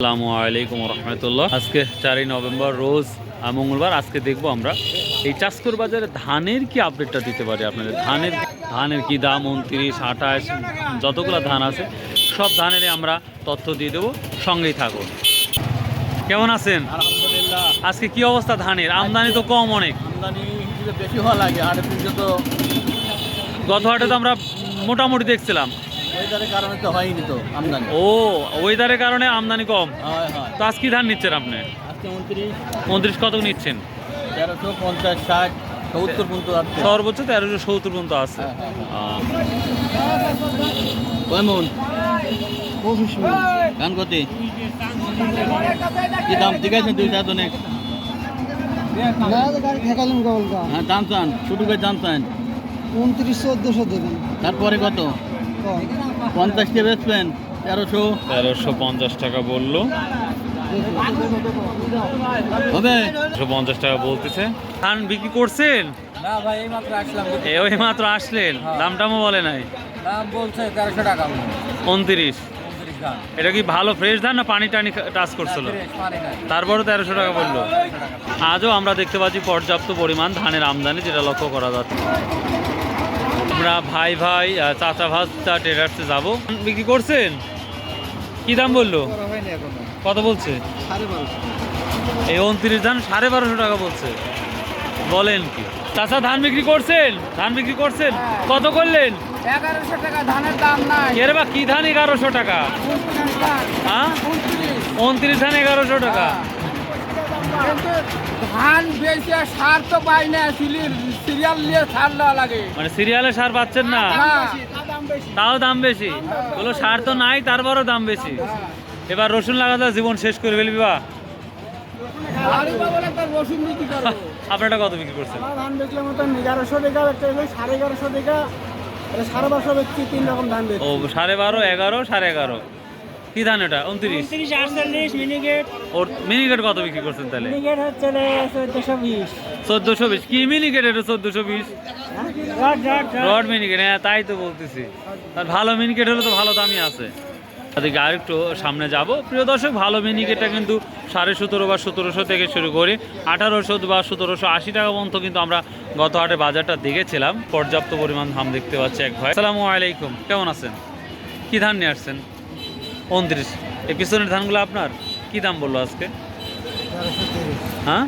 আসসালামু আলাইকুম রহমতুল্লাহ। আজকে চারই নভেম্বর রোজ মঙ্গলবার আজকে দেখব আমরা। এই চাষকর বাজারে ধানের কি আপডেটটা দিতে পারি আপনাদের? ধানের ধানের কি দাম উনত্রিশ আঠাশ যতগুলো ধান আছে সব ধানেরই আমরা তথ্য দিয়ে দেবো সঙ্গেই থাকুন। কেমন আছেন? আলহামদুলিল্লাহ। আজকে কি অবস্থা ধানের? আমদানি তো কম অনেক। আমদানি বেশি হওয়া লাগে তো গত হাটে তো আমরা মোটামুটি দেখছিলাম। ওয়েদারের কারণে তো হয়নি তো আমদানি। ও ওয়েদারের কারণে আমদানি কম? হয় হয়। তো আজ কি ধান নিচ্ছেন আপনি? আজকে উনত্রিশ। উনত্রিশ কত নিচ্ছেন? তেরোশো পঞ্চাশ ষাট সত্তর পর্যন্ত যাচ্ছে সর্বোচ্চ তেরোশো সত্তর পর্যন্ত আছে। হ্যাঁ, হ্যাঁ, কেমন কি দাম ঠিক আছে দুই চার অনেক হ্যাঁ দাম চান। ছোটো করে দাম চান। উনত্রিশ চোদ্দশো দেবেন। তারপরে কত? পঞ্চাশকে বেচবেন তেরোশো। তেরোশো পঞ্চাশ টাকা বলল। হবে? পঞ্চাশ টাকা বলতেছে। ধান বিক্রি করছেন? এই মাত্র এ ওই মাত্র আসলেন? দাম টামও বলে নাই। দাম বলছে তেরোশো টাকা। উনত্রিশ। এটা কি ভালো ফ্রেশ ধান না পানি টানি টাচ করছিল? তারপরও তেরোশো টাকা বলল। আজও আমরা দেখতে পাচ্ছি পর্যাপ্ত পরিমাণ ধানের আমদানি যেটা লক্ষ্য করা যাচ্ছে। আমরা ভাই ভাই চাচা ভাজা ট্রেডার্সে যাব। বিক্রি করছেন? কি দাম বলল? কত বলছে? এই উনত্রিশ ধান সাড়ে বারোশো টাকা বলছে। বলেন কি। চাচা ধান বিক্রি করছেন? ধান বিক্রি করছেন? কত করলেন? এগারোশো টাকা ধানের দাম নাই। এর বা কি ধান এগারোশো টাকা? হ্যাঁ? উনত্রিশ। ধান এগারোশো টাকা। কিন্তু ধান বেশি আর সার তো পাই না সিরিয়াল নিয়ে সার লাগে। মানে সিরিয়ালে সার পাচ্ছেন না? তাও দাম বেশি? বলো সার তো নাই তারপরও দাম বেশি। এবার রসুন লাগাতে জীবন শেষ করে ফেলবি বা? আপনারটা কত বিক্রি করছেন? ধান বেচলে মতন এগারোশো টাকা একটা সাড়ে এগারোশো টাকা সাড়ে বারোশো বেচছি তিন রকম ধান ও সাড়ে বারো এগারো সাড়ে এগারো। কি ধান এটা? উনত্রিশ। তিরিশ আটচল্লিশ মিনিকেট ওর মিনিকেট কত বিক্রি করছেন তাহলে? মিনিকেট হচ্ছে চোদ্দশো বিশ। চোদ্দশো বিশ। কি মিনিকেট এটা চোদ্দশো বিশ? Rod rod rod. মিনিকেট হ্যাঁ তাই তো বলতেছি। আর ভালো মিনিকেট হলে তো ভালো দামই আছে। তাদেরকে আরেকটু সামনে যাব। প্রিয় দর্শক ভালো মিনিকেটটা কিন্তু সাড়ে সতেরো বা সতেরোশো থেকে শুরু করে আঠারোশো বা সতেরোশো আশি টাকা পর্যন্ত কিন্তু আমরা গত হাটে বাজারটা দেখেছিলাম। পর্যাপ্ত পরিমাণ ধান দেখতে পাচ্ছি এক ভাই। আসসালামু আলাইকুম। কেমন আছেন? কি ধান নিয়ে আসছেন? উনত্রিশ এই পিছনের ধানগুলো আপনার? কি দাম বলল আজকে? হ্যাঁ?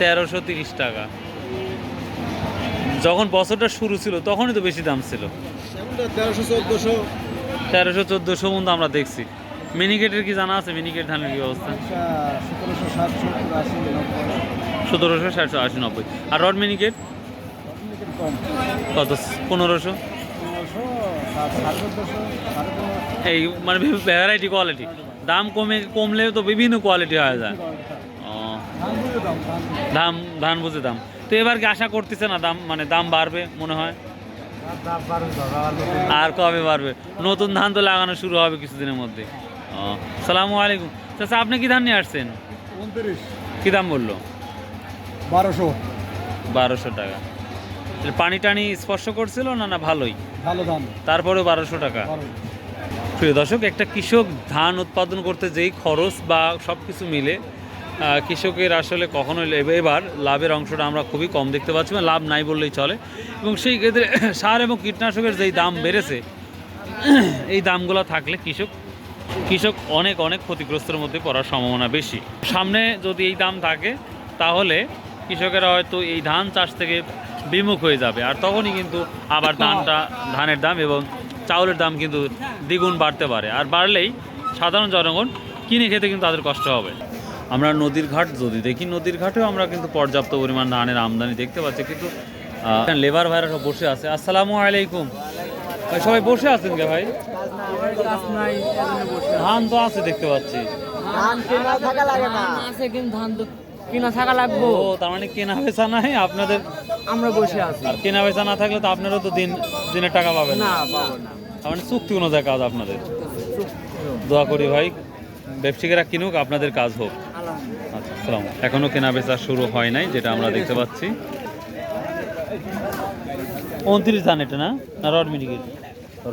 তেরোশো তিরিশ টাকা। যখন বছরটা শুরু ছিল, তখনই তো বেশি দাম ছিল। তেরোশো চোদ্দশো মতো আমরা দেখছি। মিনিকেটের কি জানা আছে? মিনিকেট ধানের কি অবস্থা? সতেরোশো ষাটশো আশি, নব্বই। আর রড মিনিকেট? কত? পনেরোশো পনেরোশো সাড়ে চোদ্দশো সাড়ে পনেরোশো এই মানে ভ্যারাইটি কোয়ালিটি দাম কমে কমলেও তো বিভিন্ন কোয়ালিটি হয়ে যায়। দাম ধান বুঝে দাম। তো এবার কি আশা করতেছে না দাম মানে দাম বাড়বে মনে হয়? আর কবে বাড়বে? নতুন ধান তো লাগানো শুরু হবে কিছুদিনের মধ্যে। ও সালামু আলাইকুম। চাচা আপনি কি ধান নিয়ে আসছেন? কি দাম বলল? বারোশো। বারোশো টাকা। পানি টানি স্পর্শ করছিল না না ভালোই? ভালো ধান। তারপরেও বারোশো টাকা। প্রিয় দর্শক একটা কৃষক ধান উৎপাদন করতে যেই খরচ বা সব কিছু মিলে কৃষকের আসলে কখনো এবার লাভের অংশটা আমরা খুবই কম দেখতে পাচ্ছি মানে লাভ নাই বললেই চলে। এবং সেই ক্ষেত্রে সার এবং কীটনাশকের যেই দাম বেড়েছে এই দামগুলো থাকলে কৃষক কৃষক অনেক অনেক ক্ষতিগ্রস্তের মধ্যে পড়ার সম্ভাবনা বেশি। সামনে যদি এই দাম থাকে তাহলে কৃষকেরা হয়তো এই ধান চাষ থেকে বিমুখ হয়ে যাবে। আর তখনই কিন্তু আবার ধানটা ধানের দাম এবং চাউলের দাম কিন্তু দ্বিগুণ বাড়তে পারে। আর বাড়লেই সাধারণ জনগণ কিনে খেতে কিন্তু তাদের কষ্ট হবে। আমরা নদীর ঘাট যদি দেখি নদীর ঘাটেও আমরা কিন্তু পর্যাপ্ত পরিমাণ ধানের আমদানি দেখতে পাচ্ছি। কিন্তু লেবার ভাইরা সব বসে আছে। আসসালামু আলাইকুম। সবাই বসে আছেন কে ভাই? ধান তো আছে দেখতে পাচ্ছি। ধান কেনা থাকা লাগে না। আছে কিন্তু ধান তো কিনা থাকা লাগবো। ও তার মানে কেনা বেচা নাই আপনাদের আমরা বসে আছি। আর কেনা বেচা না থাকলে তো আপনারও তো দিন দিনের টাকা পাবেন। না পাবো না। তার মানে চুক্তি অনুযায়ী কাজ আপনাদের। দোয়া করি ভাই ব্যবসায়ীরা কিনুক আপনাদের কাজ হোক। আচ্ছা সালাম। এখনও কেনা বেচা শুরু হয় নাই যেটা আমরা দেখতে পাচ্ছি। উনত্রিশ ধান এটা না? না রড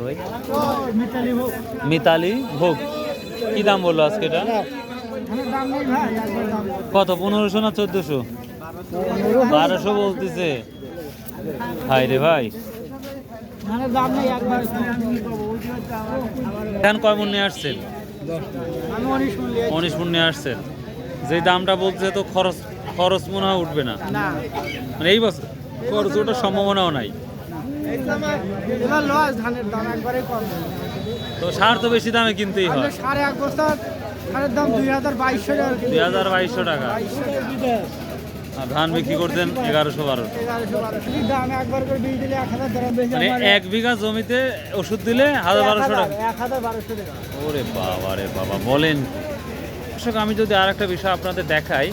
ভাই? মিতালি মিতালি ভোগ। কি দাম বলল আজকে এটা? কত পনেরোশো না চোদ্দশো? বারোশো বলতেছে। হাই রে ভাই। ধান কয় মন নিয়ে আসছেন? উনিশ মন নিয়ে আসছেন। যে দামটা বলছে তো খরচ খরচ মনে হয় উঠবে না। মানে এই বছর খরচ ওঠার সম্ভাবনাও নাই। তো সার তো বেশি দামে কিনতেই হয়। এক বস্তা সারের দাম দুই হাজার বাইশশো টাকা। দুই হাজার বাইশশো টাকা। আর ধান বিক্রি করতেন এগারোশো টাকা মানে এক বিঘা জমিতে ওষুধ দিলে হাজার বারোশো টাকা। ওরে বাবা রে বাবা বলেন দর্শক আমি যদি আর একটা বিষয় আপনাদের দেখাই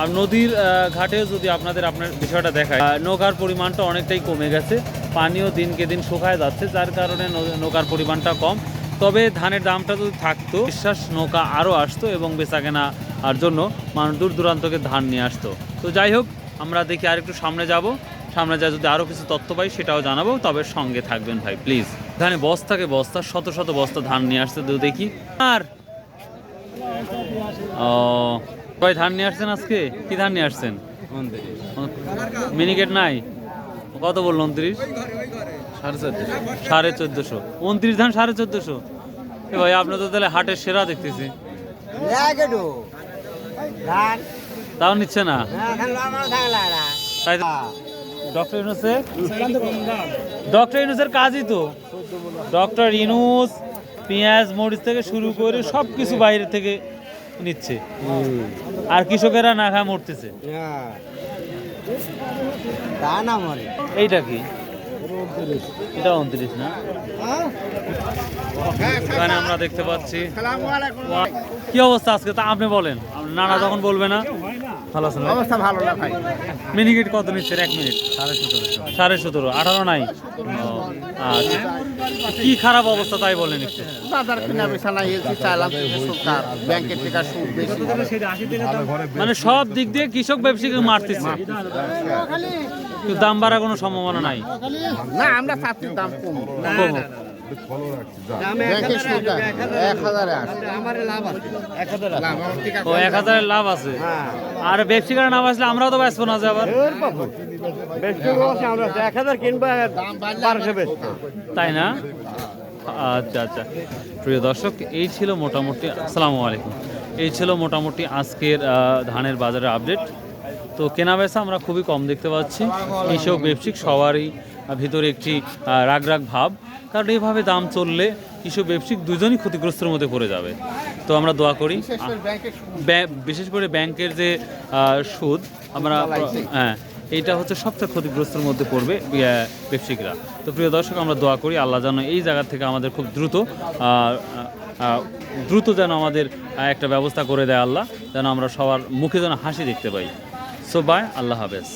আর নদীর আহ, ঘাটে যদি আপনাদের আপনার বিষয়টা দেখায় নৌকার পরিমাণটা অনেকটাই কমে গেছে। পানিও দিনকে দিন শুকায় যাচ্ছে যার কারণে নৌকার পরিমাণটা কম। তবে ধানের দামটা যদি থাকতো বিশ্বাস নৌকা আরও আসতো এবং বেচা কেনা আর জন্য মানুষ দূর দূরান্তকে ধান নিয়ে আসতো। তো যাই হোক আমরা দেখি আর একটু সামনে যাব। সামনে যা যদি আরও কিছু তথ্য পাই সেটাও জানাব। তবে সঙ্গে থাকবেন ভাই প্লিজ। ধানে বস্তাকে বস্তা? শত শত বস্তা ধান নিয়ে আসতে তো দেখি। আর? ও কয় ধান নিয়ে আসছেন আজকে? কি ধান নিয়ে আসছেন? মিনিকেট নাই? কত বলল উনত্রিশ? সাড়ে চোদ্দশো। উনত্রিশ ধান সাড়ে চোদ্দশো। এ ভাই আপনার তো তাহলে হাটের সেরা দেখতেছি। তাও নিচ্ছে না? তাই ডক্টর ইউনুসের? ডক্টর ইউনুসের কাজই তো। ডক্টর ইউনুস পেঁয়াজ মরিচ থেকে শুরু করে সব কিছু বাইরে থেকে নিচ্ছে। আর কৃষকেরা না খায় মরতেছে। এইটা কি? এটা উনত্রিশ না? এখানে আমরা দেখতে পাচ্ছি। কি অবস্থা আজকে? তা আপনি বলেন। নানা যখন বলবে না। ভালো আছেন অবস্থা ভালো না ভাই। মিনিকেট কত নিচ্ছেন? এক মিনিট। সাড়ে সতেরো। আঠারো নাই? আচ্ছা। কি খারাপ অবস্থা তাই বলেন একটু। বাজার কিনা বেচা নাই এলসি চাইলাম সরকার ব্যাংকের সুদ বেশি। মানে সব দিক দিয়ে কৃষক ব্যবসায়ীকে মারতেছে। দাম বাড়ার কোনো সম্ভাবনা নাই? না আমরা চাচ্ছি দাম কম। এক হাজারের লাভ আছে। আর ব্যবসায়ীরা না বাঁচলে আমরাও তো বাঁচবো না যে আবার। এক হাজার কিনবো দাম বাড়ছে বেশি তাই না? আচ্ছা আচ্ছা। প্রিয় দর্শক এই ছিল মোটামুটি আসসালামু আলাইকুম। এই ছিল মোটামুটি আজকের ধানের বাজারের আপডেট তো কেনা বেচা আমরা খুবই কম দেখতে পাচ্ছি। কৃষক ব্যবসায়িক সবারই ভিতরে একটি রাগ রাগ ভাব। কারণ এইভাবে দাম চললে কৃষক ব্যবসায়িক দুজনই ক্ষতিগ্রস্তের মধ্যে পড়ে যাবে। তো আমরা দোয়া করি বিশেষ করে ব্যাংকের যে সুদ আমরা হ্যাঁ এইটা হচ্ছে সবচেয়ে ক্ষতিগ্রস্তের মধ্যে পড়বে ব্যবসায়িকরা। তো প্রিয় দর্শক আমরা দোয়া করি আল্লাহ যেন এই জায়গা থেকে আমাদের খুব দ্রুত দ্রুত যেন আমাদের একটা ব্যবস্থা করে দেয় আল্লাহ যেন আমরা সবার মুখে যেন হাসি দেখতে পাই। সো বাই আল্লাহ হাফেজ।